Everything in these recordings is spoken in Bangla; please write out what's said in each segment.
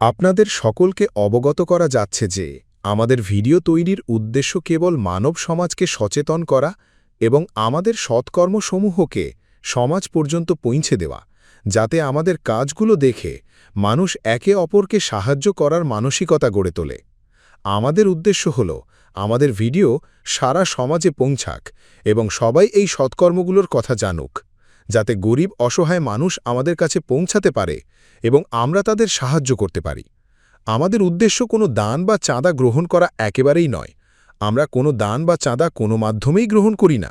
আপনাদের সকলকে অবগত করা যাচ্ছে যে, আমাদের ভিডিও তৈরির উদ্দেশ্য কেবল মানব সমাজকে সচেতন করা এবং আমাদের সৎকর্মসমূহকে সমাজ পর্যন্ত পৌঁছে দেওয়া, যাতে আমাদের কাজগুলো দেখে মানুষ একে অপরকে সাহায্য করার মানসিকতা গড়ে তোলে। আমাদের উদ্দেশ্য হল, আমাদের ভিডিও সারা সমাজে পৌঁছাক এবং সবাই এই সৎকর্মগুলোর কথা জানুক। যাতে গরিব অসহায় মানুষ আমাদের কাছে পৌঁছাতে পারে এবং আমরা তাদের সাহায্য করতে পারি। আমাদের উদ্দেশ্য কোনো দান বা চাঁদা গ্রহণ করা একেবারেই নয়। আমরা কোনো দান বা চাঁদা কোনো মাধ্যমেই গ্রহণ করি না।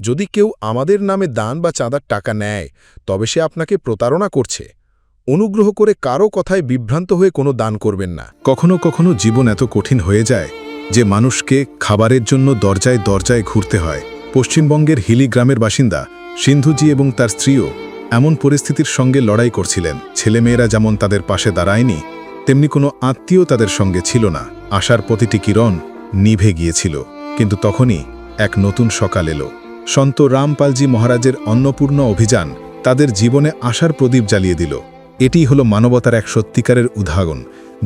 যদি কেউ আমাদের নামে দান বা চাঁদার টাকা নেয়, তবে সে আপনাকে প্রতারণা করছে। অনুগ্রহ করে কারও কথায় বিভ্রান্ত হয়ে কোনো দান করবেন না। কখনো কখনো জীবন এত কঠিন হয়ে যায় যে মানুষকে খাবারের জন্য দরজায় দরজায় ঘুরতে হয়। পশ্চিমবঙ্গের হিলি গ্রামের বাসিন্দা সিন্ধুজি এবং তার স্ত্রীও এমন পরিস্থিতির সঙ্গে লড়াই করছিলেন। ছেলেমেয়েরা যেমন তাদের পাশে দাঁড়ায়নি, তেমনি কোনো আত্মীয় তাদের সঙ্গে ছিল না। আশার প্রতিটি কিরণ নিভে গিয়েছিল, কিন্তু তখনই এক নতুন সকাল এলো। সন্ত রামপালজি মহারাজের অন্নপূর্ণ অভিযান তাদের জীবনে আশার প্রদীপ জ্বালিয়ে দিল। এটি হলো মানবতার এক সত্যিকারের উদাহরণ,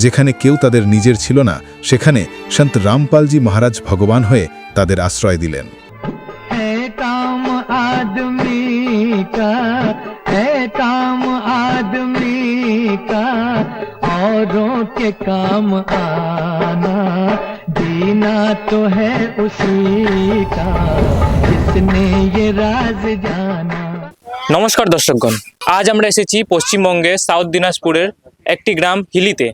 যেখানে কেউ তাদের নিজের ছিল না, সেখানে সন্ত রামপালজি মহারাজ ভগবান হয়ে তাদের আশ্রয় দিলেন। का है काम आदमी का औरों के काम आना जीना तो है उसी का जिसने ये राज जाना নমস্কার দর্শকগণ আজ আমরা এসেছি পশ্চিমবঙ্গের সাউথ দিনাজপুরের একটি গ্রাম হিলিতে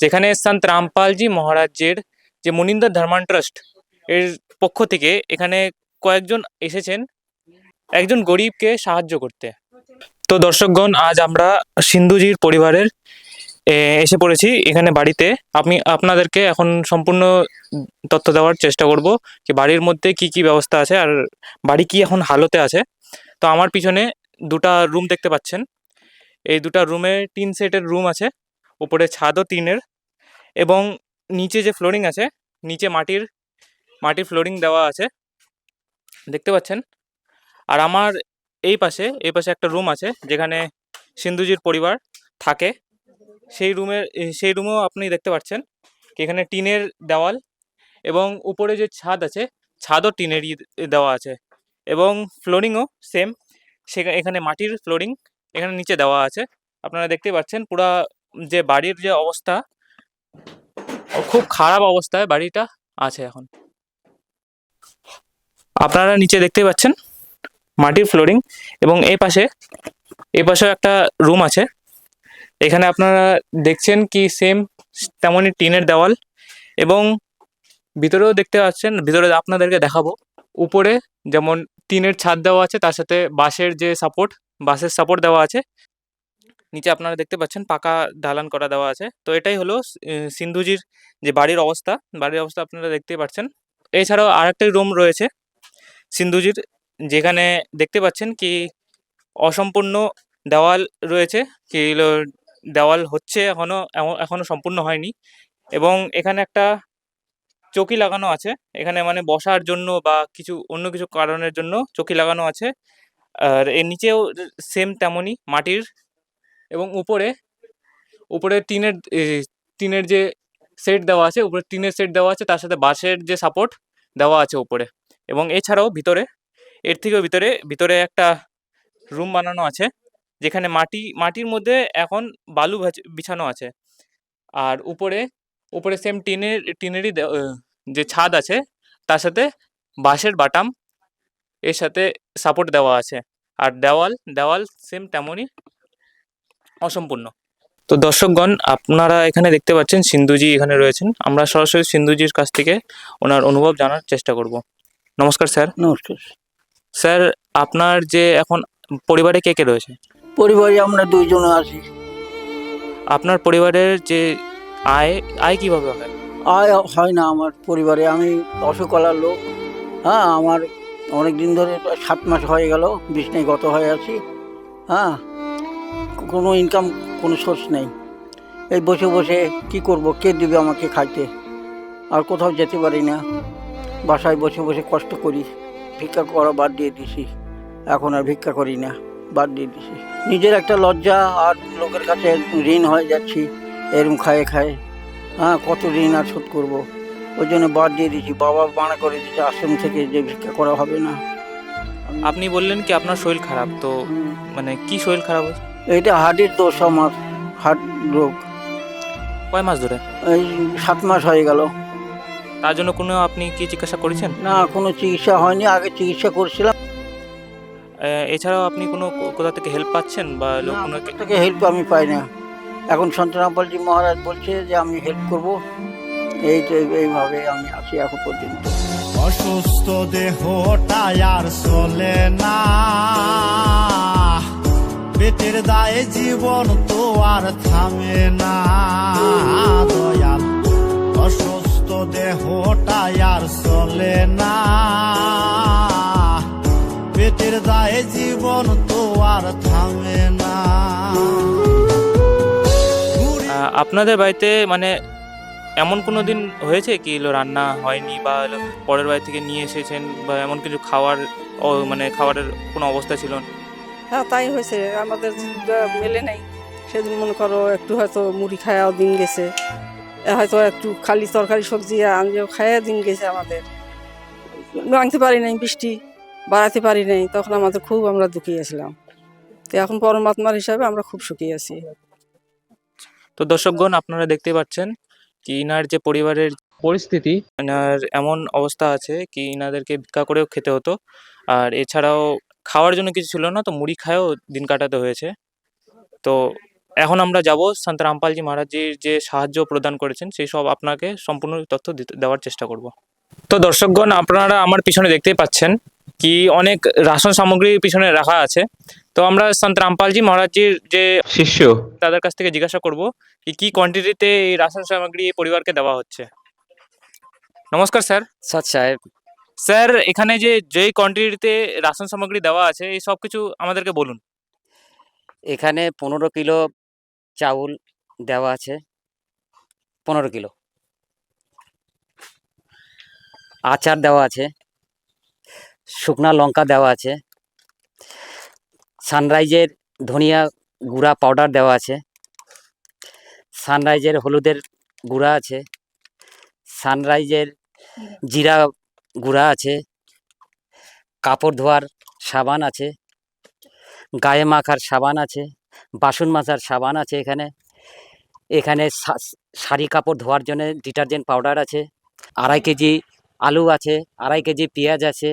যেখানে সন্ত রামপালজি মহারাজের যে মনিন্দর ধর্মান ট্রাস্ট এর পক্ষ থেকে এখানে কয়েকজন এসেছেন একজন গরিবকে সাহায্য করতে। তো দর্শকগণ, আজ আমরা সিন্ধুজির পরিবারের এসে পড়েছি এখানে বাড়িতে। আমি আপনাদেরকে এখন সম্পূর্ণ তথ্য দেওয়ার চেষ্টা করব যে বাড়ির মধ্যে কি কি ব্যবস্থা আছে আর বাড়ি কি এখন হালতে আছে। তো আমার পিছনে দুটা রুম দেখতে পাচ্ছেন। এই দুটা রুমে তিন সেটের রুম আছে, উপরে ছাদও টিনের এবং নিচে যে ফ্লোরিং আছে, নিচে মাটির মাটির ফ্লোরিং দেওয়া আছে। দেখতে পাচ্ছেন? আর আমার এই পাশে এই পাশে একটা রুম আছে, যেখানে সিন্ধুজির পরিবার থাকে। সেই রুমের সেই রুমেও আপনি দেখতে পাচ্ছেন এখানে টিনের দেওয়াল এবং উপরে যে ছাদ আছে, ছাদও টিনেরই দেওয়া আছে এবং ফ্লোরিংও সেম সেখানে এখানে মাটির ফ্লোরিং এখানে নিচে দেওয়া আছে। আপনারা দেখতে পাচ্ছেন পুরা যে বাড়ির যে অবস্থা খুব খারাপ অবস্থায় বাড়িটা আছে এখন। আপনারা নিচে দেখতে পাচ্ছেন মাটির ফ্লোরিং এবং এই পাশে, এই পাশেও একটা রুম আছে। এখানে আপনারা দেখছেন কি সেম তেমনই টিনের দেওয়াল এবং ভিতরেও দেখতে পাচ্ছেন, ভিতরে আপনাদেরকে দেখাবো। উপরে যেমন টিনের ছাদ দেওয়া আছে, তার সাথে বাঁশের যে সাপোর্ট বাঁশের সাপোর্ট দেওয়া আছে। নিচে আপনারা দেখতে পাচ্ছেন পাকা ঢালান করা দেওয়া আছে। তো এটাই হলো সিন্ধুজির যে বাড়ির অবস্থা। বাড়ির অবস্থা আপনারা দেখতেই পাচ্ছেন। এছাড়াও আরেকটা রুম রয়েছে, সিন্ধুজির যেখানে দেখতে পাচ্ছেন কি অসম্পূর্ণ দেওয়াল রয়েছে, কি দেওয়াল হচ্ছে এখনও এখনও সম্পূর্ণ হয়নি এবং এখানে একটা চকি লাগানো আছে। এখানে মানে বসার জন্য বা কিছু, অন্য কিছু কারণের জন্য চকি লাগানো আছে। আর এর নিচেও সেম তেমনই মাটির এবং উপরে উপরে টিনের টিনের যে সেট দেওয়া আছে, উপরে টিনের সেট দেওয়া আছে, তার সাথে বাঁশের যে সাপোর্ট দেওয়া আছে উপরে এবং এছাড়াও ভিতরে এর থেকেও ভিতরে ভিতরে একটা রুম বানানো আছে, যেখানে মাটি, মাটির মধ্যে এখন বালু বিছানো আছে। আর উপরে উপরে সেম টিনের টিনেরই যে ছাদ আছে, তার সাথে বাঁশের বাটাম, এর সাথে সাপোর্ট দেওয়া আছে। আর দেওয়াল দেওয়াল সেম তেমনই অসম্পূর্ণ। তো দর্শকগণ, আপনারা এখানে দেখতে পাচ্ছেন সিন্ধুজি এখানে রয়েছেন। আমরা সরাসরি সিন্ধুজির কাছ থেকে ওনার অনুভব জানার চেষ্টা করব। নমস্কার, স্যার। নমস্কার। স্যার আপনার যে এখন পরিবারে কে কে রয়েছে? পরিবারে আমরা দুইজন আছি। আপনার পরিবারের যে আয় আয় কীভাবে হয়? আয় হয় না আমার পরিবারে। আমি অসুকলার লোক। হ্যাঁ আমার অনেক দিন ধরে সাত মাস হয়ে গেল বিছনায় গত হয়ে আছি। হ্যাঁ কোনো ইনকাম কোনো সোর্স নেই। এই বসে বসে কি করব? কে দিবে আমাকে খাইতে? আর কোথাও যেতে পারি না। বাসায় বসে বসে কষ্ট করি। ভিক্ষা করা বাদ দিয়ে দিছি। এখন আর ভিক্ষা করি না বাদ দিয়ে দিছি। নিজের একটা লজ্জা আর লোকের কাছে ঋণ হয়ে যাচ্ছি এরম খায়ে খায়। হ্যাঁ কত ঋণ আর শোধ করব? ওই জন্য বাদ দিয়ে দিয়েছি বাবা মানা করে দিচ্ছে আশ্রম থেকে যে ভিক্ষা করা হবে না। আপনি বললেন কি আপনার শরীর খারাপ তো মানে কি শরীর খারাপ? এটা হার্টের দোষ আমার হার্ট রোগ। কয় মাস ধরে? এই সাত মাস হয়ে গেল। তার জন্য কোনো আপনি কি চিকিৎসা করেছেন? না কোনো চিকিৎসা হয়নি আগে চিকিৎসা করছিলাম। এছাড়াও আপনি কোনো কোথা থেকে হেল্প পাচ্ছেন বা লোক কোনো থেকে হেল্প আমি পাই না। এখন সন্তরামপালজি মহারাজ বলছে যে আমি হেল্প করব। এই তো এইভাবে আমি আছি এখন পর্যন্ত। অসুস্থ দেহটা আর চলে না। পেটের দায়ে জীবন তো আর থামে না। দয়াল অসুস্থ দেহটা আর চলে না। পেটের দায়ে জীবন তো আর থামে না। আপনাদের বাড়িতে মানে এমন কোনো দিন হয়েছে কি এলো রান্না হয়নি বা হলো পরের বাড়ি থেকে নিয়ে এসেছেন বা এমন কিছু খাওয়ার মানে খাবারের কোনো অবস্থা ছিল? না? হ্যাঁ তাই হয়েছে। আমাদের মেলে নেই। সেদিন মনে করো একটু হয়তো মুড়ি খায়াও দিন গেছে। হয়তো একটু খালি তরকারি সবজি আনলেও খায়া দিন গেছে আমাদের। আনতে পারি নাই বৃষ্টি বাড়াতে পারি নাই তখন আমাদের খুব আমরা দুঃখী আছিলাম। তো এখন পরমাত্মার হিসাবে আমরা খুব সুখী আছি। তো দর্শকগণ আপনারা দেখতে পাচ্ছেন কি ইনার যে পরিবারের পরিস্থিতি। ইনার এমন অবস্থা আছে কি ইনাদেরকে ভিক্ষা করেও খেতে হতো। আর এছাড়াও খাওয়ার জন্য কিছু ছিল না তো মুড়ি খায়ও দিন কাটাতে হয়েছে। তো এখন আমরা যাব সন্ত রামপালজি মহারাজজির যে সাহায্য প্রদান করেছেন সেই সব আপনাকে সম্পূর্ণ তথ্য দিতে- দেওয়ার চেষ্টা করব। তো দর্শকগণ আপনারা আমার পিছনে দেখতেই পাচ্ছেন কি অনেক রাশন সামগ্রী পিছনে রাখা আছে। তো আমরা সন্ত রামপালজি মহারাজজির যে শিষ্য। তাদের কাছ থেকে জিজ্ঞাসা করব কি কি কোয়ান্টিটিতে এই রাশন সামগ্রী এই পরিবারকে দেওয়া হচ্ছে। নমস্কার স্যার। সৎ সাহেব। স্যার এখানে যে যেই কোয়ান্টিটিতে রাশন সামগ্রী দেওয়া আছে এই সব কিছু আমাদেরকে বলুন। এখানে পনেরো কিলো চাউল দেওয়া আছে, পনেরো কিলো। আচার দেওয়া আছে, শুকনা লঙ্কা দেওয়া আছে, সানরাইজের ধনিয়া গুঁড়া পাউডার দেওয়া আছে, সানরাইজের হলুদের গুঁড়া আছে, সানরাইজের জিরা গুঁড়া আছে, কাপড় ধোয়ার সাবান আছে, গায়ে মাখার সাবান আছে বাসন মাজার সাবান আছে এখানে। এখানে শাড়ি কাপড় ধোয়ার জন্য ডিটারজেন্ট পাউডার আছে। আড়াই কেজি আলু আছে, আড়াই কেজি পেঁয়াজ আছে,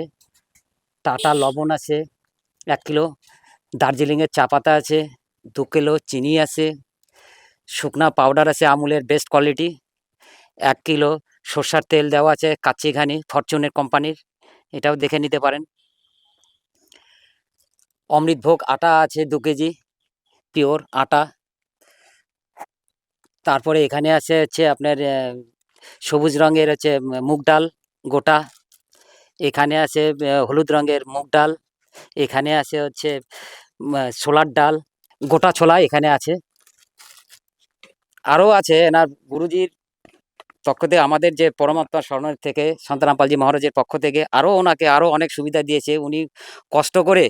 টাটা লবণ আছে, এক কিলো দার্জিলিংয়ের চা পাতা আছে, দু কিলো চিনি আছে, শুকনা পাউডার আছে আমুলের বেস্ট কোয়ালিটি, এক কিলো সর্ষার তেল দেওয়া আছে কাচ্চিঘানি ফরচুনের কোম্পানির, এটাও দেখে নিতে পারেন। অমৃতভোগ আটা আছে দু কেজি। পিওর আটা। তারপরে এখানে আছে হচ্ছে আপনার সবুজ রঙের হচ্ছে মুগ ডাল, গোটা। এখানে আছে হলুদ রঙের মুগ ডাল। এখানে আছে হচ্ছে ছোলার ডাল। গোটা ছোলা এখানে আছে। আরও আছে এনার গুরুজির পক্ষ থেকে, আমাদের যে পরমাত্মা স্মরণের থেকে সন্তরামপালজি মহারাজের পক্ষ থেকে, আরও ওনাকে আরও অনেক সুবিধা দিয়েছে। উনি কষ্ট করে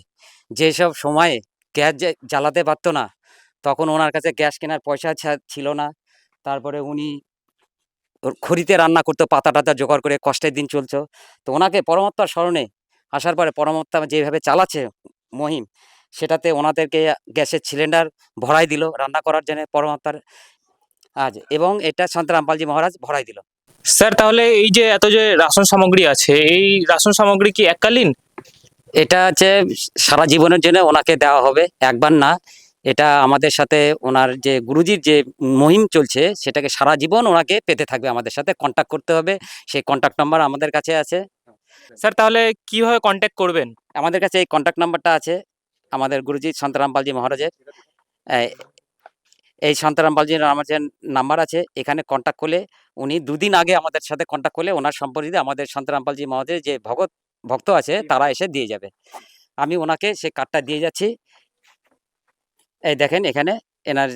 যেসব সময়ে গ্যাস জ্বালাতে পারতো না। তখন ওনার কাছে গ্যাস কেনার পয়সা ছিল না। তারপরে উনি খড়িতে রান্না করতো, পাতা টাতা জোগাড় করে, কষ্টের দিন চলতো। তো ওনাকে পরমাত্মার স্মরণে আসার পরে পরমাত্মা যেভাবে চালাচ্ছে মহিম, সেটাতে ওনাদেরকে গ্যাসের সিলিন্ডার ভরাই দিল রান্না করার জন্য পরমাত্মার আজ। এবং এটা সন্ত রামপালজি মহারাজ ভরাই দিল। স্যার, তাহলে এই যে এত যে রাশন সামগ্রী আছে, এই রাশন সামগ্রী কি এককালীন? এটা হচ্ছে সারা জীবনের জন্য ওনাকে দেওয়া হবে একবার না। এটা আমাদের সাথে ওনার যে গুরুজির যে মহিম চলছে সেটাকে সারা জীবন ওনাকে পেতে থাকবে আমাদের সাথে কন্ট্যাক্ট করতে হবে। সেই কন্ট্যাক্ট নাম্বার আমাদের কাছে আছে। স্যার তাহলে কীভাবে কন্ট্যাক্ট করবেন? আমাদের কাছে এই কন্ট্যাক্ট নাম্বারটা আছে আমাদের গুরুজি সন্তরামপালজি মহারাজের। এই- সন্তরামপালজির আমার যে নাম্বার আছে এখানে কন্ট্যাক্ট করলে উনি দুদিন আগে আমাদের সাথে কন্ট্যাক্ট করলে ওনার সম্পর্কিত আমাদের সন্তরামপালজি মহারাজের যে ভগত ভক্ত আছে তারা এসে দিয়ে যাবে। আমি ওনাকে সেই কার্ডটা দিয়ে যাচ্ছি। এই দেখেন এখানে এনার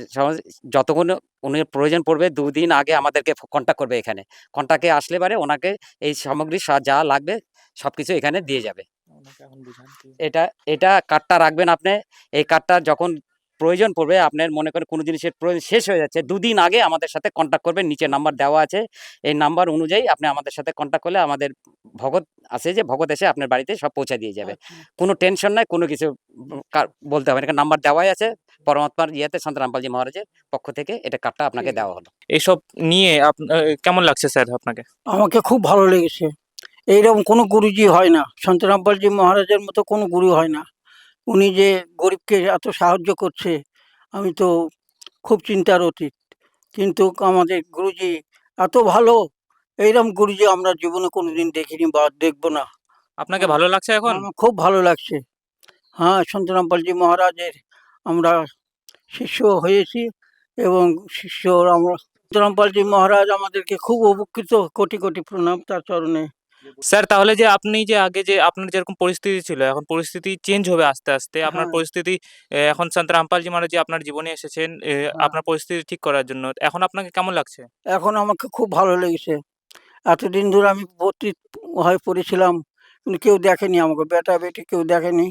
যতক্ষণ উনি প্রয়োজন পড়বে দুদিন আগে আমাদেরকে কন্ট্যাক্ট করবে এখানে। কন্ট্যাক্টে আসলে পারে ওনাকে এই সামগ্রী যা লাগবে সব কিছু এখানে দিয়ে যাবে। এটা এটা কার্ডটা রাখবেন আপনি। এই কার্ডটা যখন প্রয়োজন পড়বে আপনার মনে করেন কোনো জিনিসের প্রয়োজন শেষ হয়ে যাচ্ছে দুদিন আগে আমাদের সাথে কন্ট্যাক্ট করবেন নিচে নাম্বার দেওয়া আছে এই নাম্বার অনুযায়ী আপনি আমাদের সাথে কন্ট্যাক্ট করলে আমাদের ভগত আছে যে ভগত এসে আপনার বাড়িতে সব পৌঁছে দিয়ে যাবে। কোনো টেনশন নাই কোনো কিছু বলতে হবে না নাম্বার দেওয়াই আছে পরমাত্মার ইয়েতে সন্ত রামপালজি মহারাজের পক্ষ থেকে এটা কার্ডটা আপনাকে দেওয়া হলো। এইসব নিয়ে কেমন লাগছে স্যার আপনাকে? আমাকে খুব ভালো লেগেছে। এইরকম কোনো গুরুজি হয় না সন্তরামপালজি মহারাজের মতো কোনো গুরু হয় না। উনি যে গরিবকে এত সাহায্য করছে আমি তো খুব চিন্তার অতীত। কিন্তু আমাদের গুরুজি এত ভালো এইরকম গুরুজি আমরা জীবনে কোনোদিন দেখিনি বা দেখব না। আপনাকে ভালো লাগছে এখন? আমার খুব ভালো লাগছে। হ্যাঁ সন্তরামপালজি মহারাজের আমরা শিষ্য হয়েছি এবং শিষ্য আমরা সন্তরামপালজি মহারাজ আমাদেরকে খুব উপকৃত কোটি কোটি প্রণাম তার চরণে। স্যার তাহলে যে আপনি যে আগে যে আপনার যেরকম পরিস্থিতি ছিল এখন পরিস্থিতি চেঞ্জ হবে আস্তে আস্তে। আপনার হ্যাঁ। পরিস্থিতি এখন সন্ত রামপালজি মহারাজ যে আপনার জীবনে এসেছেন আপনার পরিস্থিতি ঠিক করার জন্য এখন আপনাকে কেমন লাগছে? এখন আমাকে খুব ভালো লেগেছে। এতদিন ধরে আমি ভর্তি হয়ে পড়েছিলাম কিন্তু কেউ দেখেনি আমাকে বেটা বেটি কেউ দেখেনি।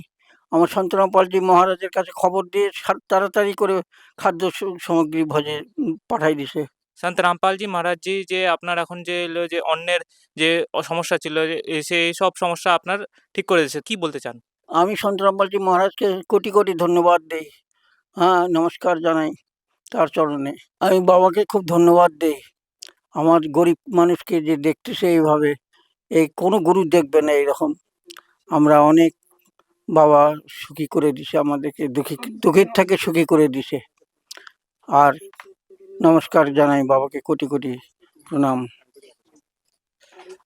আমার সন্তরামপালজি মহারাজের কাছে খবর দিয়ে তাড়াতাড়ি করে খাদ্য সামগ্রী ভজে পাঠাই দিছে। সন্ত রামপালজি মহারাজজি যে আপনার এখন যে এলো যে অন্যের যে সমস্যা ছিল সেই সব সমস্যা আপনার ঠিক করে দিয়েছে, কি বলতে চান? আমি সন্তরামপালজি মহারাজকে কোটি কোটি ধন্যবাদ দিই। হ্যাঁ নমস্কার জানাই তার চরণে। আমি বাবাকে খুব ধন্যবাদ দিই। আমার গরিব মানুষকে যে দেখতেছে এইভাবে এই কোনো গুরু দেখবে না এইরকম। আমরা অনেক বাবা সুখী করে দিছে, আমাদেরকে দুঃখী, দুঃখের থেকে সুখী করে দিছে। আর নমস্কার জানাই বাবাকে কোটি কোটি প্রণাম।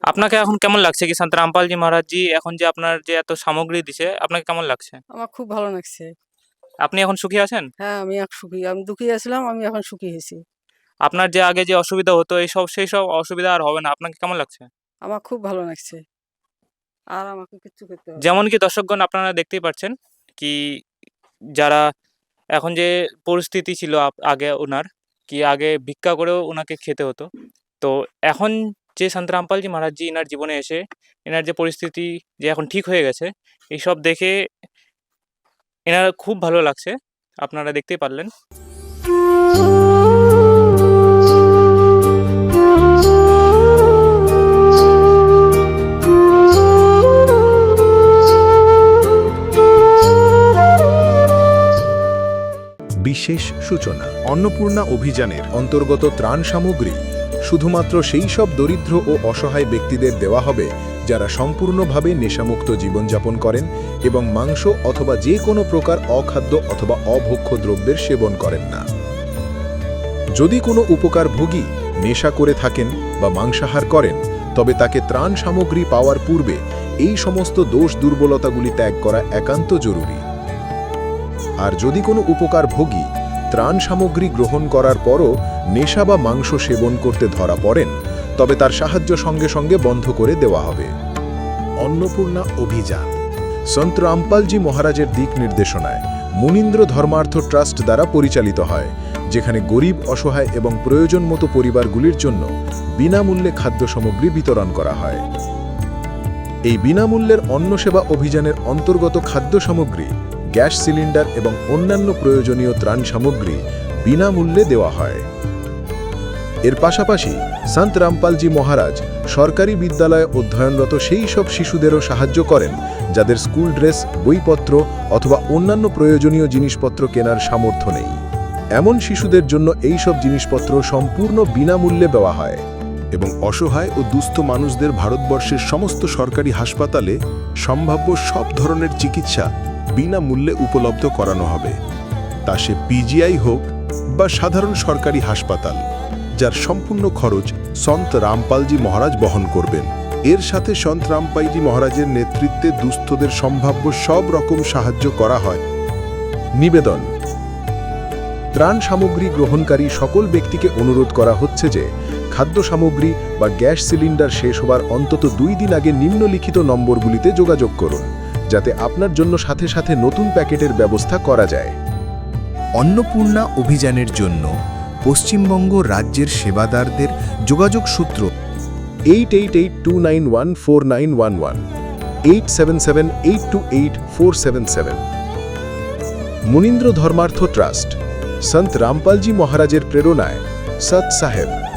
আপনাকে এখন কেমন লাগছে কি সন্ত রামপালজি মহারাজজি? এখন যে আপনার যে এত সামগ্রী দিছে আপনাকে কেমন লাগছে? আমার খুব ভালো লাগছে। আপনি এখন সুখী আছেন? হ্যাঁ আমি এক সুখী। আমি দুঃখী আছিলাম আমি এখন সুখী হয়েছি। আপনার যে আগে যে অসুবিধা হতো এই সব সেই সব অসুবিধা আর হবে না। আপনাকে কেমন লাগছে? আমার খুব ভালো লাগছে। আর আমাকে কিচ্ছু করতে হবে যেমন কি দর্শকগণ আপনারা দেখতেই পাচ্ছেন কি যারা এখন যে পরিস্থিতি ছিল আগে ওনার কি আগে ভিক্ষা করেও ওনাকে খেতে হতো। তো এখন যে সন্ত রামপালজি মহারাজজি এনার জীবনে এসে এনার যে পরিস্থিতি যে এখন ঠিক হয়ে গেছে, এইসব দেখে এনার খুব ভালো লাগছে। আপনারা দেখতেই পারলেন। বিশেষ সূচনা। অন্নপূর্ণা অভিযানের অন্তর্গত ত্রাণ সামগ্রী। শুধুমাত্র সেই সব দরিদ্র ও অসহায় ব্যক্তিদের দেওয়া হবে যারা সম্পূর্ণভাবে নেশামুক্ত জীবনযাপন করেন এবং মাংস অথবা যে কোনো প্রকার অখাদ্য অথবা অভক্ষ্য দ্রব্যের সেবন করেন না। যদি কোনো উপকার ভোগী নেশা করে থাকেন বা মাংসাহার করেন, তবে তাকে ত্রাণ সামগ্রী পাওয়ার পূর্বে এই সমস্ত দোষ দুর্বলতাগুলি ত্যাগ করা একান্ত জরুরি। আর যদি কোনো উপকারভোগী ত্রাণ সামগ্রী গ্রহণ করার পরও নেশা বা মাংস সেবন করতে ধরা পড়েন, তবে তার সাহায্য সঙ্গে সঙ্গে বন্ধ করে দেওয়া হবে। অন্নপূর্ণা অভিযান। সন্ত রামপালজি মহারাজের দিক নির্দেশনায় মুনীন্দ্র ধর্মার্থ ট্রাস্ট দ্বারা পরিচালিত হয়, যেখানে গরিব, অসহায় এবং প্রয়োজন মতো পরিবারগুলির জন্য বিনামূল্যে খাদ্য সামগ্রী বিতরণ করা হয়। এই বিনামূল্যের অন্ন সেবা অভিযানের অন্তর্গত খাদ্য সামগ্রী গ্যাস সিলিন্ডার এবং অন্যান্য প্রয়োজনীয় ত্রাণ সামগ্রী বিনামূল্যে দেওয়া হয়। এর পাশাপাশি সন্ত রামপালজি মহারাজ সরকারি বিদ্যালয়ে অধ্যয়নরত সেই সব শিশুদেরও সাহায্য করেন, যাদের স্কুল ড্রেস, বইপত্র অথবা অন্যান্য প্রয়োজনীয় জিনিসপত্র কেনার সামর্থ্য নেই। এমন শিশুদের জন্য এই সব জিনিসপত্র সম্পূর্ণ বিনামূল্যে দেওয়া হয় এবং অসহায় ও দুস্থ মানুষদের ভারতবর্ষের সমস্ত সরকারি হাসপাতালে সম্ভাব্য সব ধরনের চিকিৎসা বিনামূল্যে উপলব্ধ করানো হবে। তা সে পিজিআই হোক বা সাধারণ সরকারি হাসপাতাল, যার সম্পূর্ণ খরচ সন্ত রামপালজি মহারাজ বহন করবেন। এর সাথে সন্ত রামপালজি মহারাজের নেতৃত্বে দুস্থদের সম্ভাব্য সব রকম সাহায্য করা হয়। নিবেদন। ত্রাণ সামগ্রী গ্রহণকারী সকল ব্যক্তিকে অনুরোধ করা হচ্ছে যে, খাদ্য সামগ্রী বা গ্যাস সিলিন্ডার শেষ হবার অন্তত দুই দিন আগে নিম্নলিখিত নম্বরগুলিতে যোগাযোগ করুন। যাতে আপনার জন্য সাথে সাথে নতুন প্যাকেটের ব্যবস্থা করা যায়। অন্নপূর্ণা অভিযানের জন্য পশ্চিমবঙ্গ রাজ্যের সেবাদারদের যোগাযোগ সূত্র eight eight eight two nine one four nine one one eight seven seven eight two eight four seven seven Munindra Dharmarth trust, Sant Rampalji মহারাজের প্রেরণায় সৎ সাহেব।